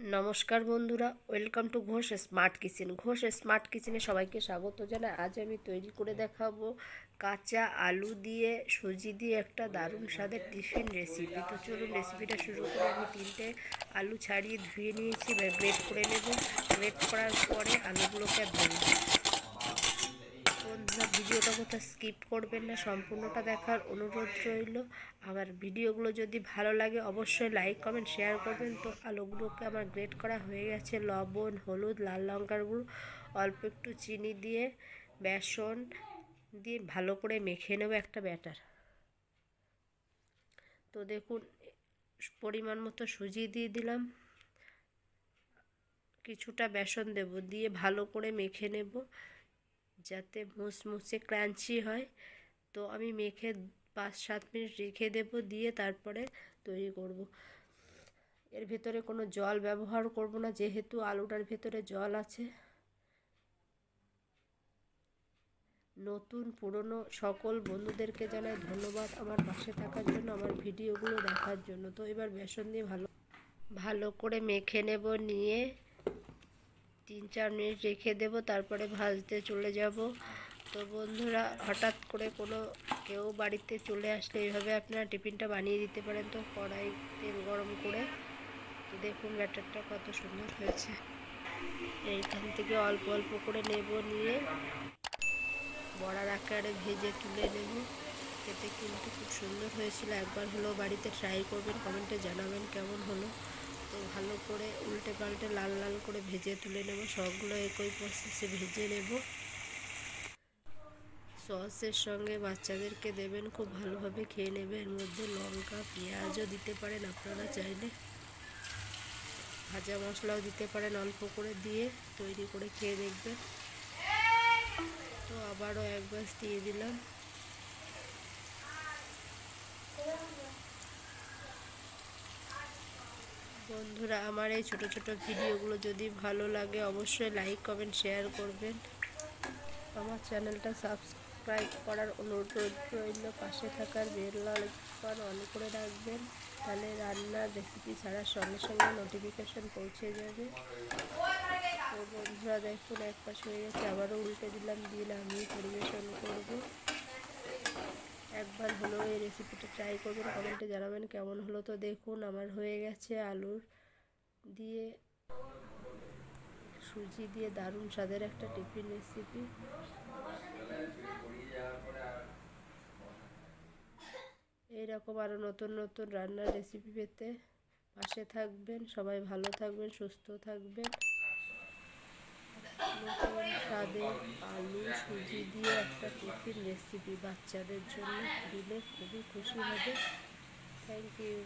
নমস্কার বন্ধুরা welcome to Ghosh smart kitchen Ghosh smart কিচেনে সবাইকে স্বাগত জানাই। আজ আমি তৈরি করে দেখাবো কাঁচা আলু দিয়ে, সুজি দিয়ে একটা দারুণ স্বাদের টিফিন রেসিপি তো চলুন রেসিপিটা শুরু করে। আমি তিনটে আলু ছাড়িয়ে ধুয়ে নিয়েছি গ্রেট করে নেব। গ্রেট করার পরে আলুগুলোকে ধরব বন্ধুরা ভিডিওটা কোথাও স্কিপ করবেন না, সম্পূর্ণটা দেখার অনুরোধ রইল। আমার ভিডিওগুলো যদি ভালো লাগে, অবশ্যই লাইক কমেন্ট শেয়ার করবেন। তো আলুগুলোকে আমার গ্রেট করা হয়ে গেছে, লবণ, হলুদ, লাল লঙ্কার গুঁড়ো, অল্প একটু চিনি দিয়ে, বেসন দিয়ে ভালো করে মেখে নেব একটা ব্যাটার। তো দেখুন, পরিমাণ মতো সুজি দিয়ে দিলাম। কিছুটা বেসন দেব, দিয়ে ভালো করে মেখে নেব। যাতে মুসমুসে ক্রাঞ্চি হয়। তো আমি মেখে পাঁচ সাত মিনিট রেখে দেব, দিয়ে তারপরে তৈরি করব। এর ভেতরে কোনো জল ব্যবহার করব না, যেহেতু আলুটার ভেতরে জল আছে। নতুন, পুরনো সকল বন্ধুদেরকে জানাই ধন্যবাদ আমার পাশে থাকার জন্য, আমার ভিডিওগুলো দেখার জন্য। তো এবার বেসন দিয়ে ভালো ভালো করে মেখে নেব, নিয়ে তিন চার মিনিট রেখে দেব, তারপরে ভাজতে চলে যাব। তো বন্ধুরা, হঠাৎ করে কোনো কেউ বাড়িতে চলে আসলে এইভাবে আপনারা টিফিনটা বানিয়ে দিতে পারেন তো কড়াই তেল গরম করে। দেখুন ব্যাটারটা কত সুন্দর হয়েছে। এইখান থেকে অল্প অল্প করে নেব, নিয়ে বড়ার আকারে ভেজে তুলে নেব। খেতে কিন্তু খুব সুন্দর হয়েছিল, একবার হলেও বাড়িতে ট্রাই করবেন, কমেন্টে জানাবেন কেমন হলো। ভালো করে উল্টে পাল্টে লাল লাল করে ভেজে তুলে নেব। সবগুলো একই প্রসেসে ভেজে নেব। সসের সঙ্গে বাচ্চাদেরকে দেবেন, খুব ভালোভাবে খেয়ে নেবে। এর মধ্যে লঙ্কা, পেঁয়াজও দিতে পারেন আপনারা চাইলে। ভাজা মশলাও দিতে পারেন অল্প করে দিয়ে তৈরি করে খেয়ে দেখবেন। তো আবারও এক গ্লাস দিয়ে দিলাম। বন্ধুরা, আমার এই ছোট ছোট ভিডিওগুলো যদি ভালো লাগে, অবশ্যই লাইক কমেন্ট শেয়ার করবেন। আমার চ্যানেলটা সাবস্ক্রাইব করার অনুরোধ রইল। পাশে থাকার বেল আইকন অন করে রাখবেন, তাহলে রান্নার রেসিপি ছাড়ার সঙ্গে সঙ্গে নোটিফিকেশন পৌঁছে যাবে। বন্ধুরা, দেখুন এক পাশ হয়ে গেছে, আবারও উল্টে দিলাম, দিয়ে আমি পরিবেশন করব। রেসিপিটা ট্রাই করবেন কমেন্টে জানাবেন কেমন হলো তো দেখুন, আমার হয়ে গেছে আলুর দিয়ে সুজি দিয়ে দারুণ স্বাদের একটা টিফিন রেসিপি এইরকম আরও নতুন নতুন রান্নার রেসিপি পেতে পাশে থাকবেন, সবাই ভালো থাকবেন, সুস্থ থাকবেন। নতুন স্বাদের আলু, সুজি দিয়ে একটা টিফিন রেসিপি বাচ্চাদের জন্য দিলে খুবই খুশি হবে। Thank you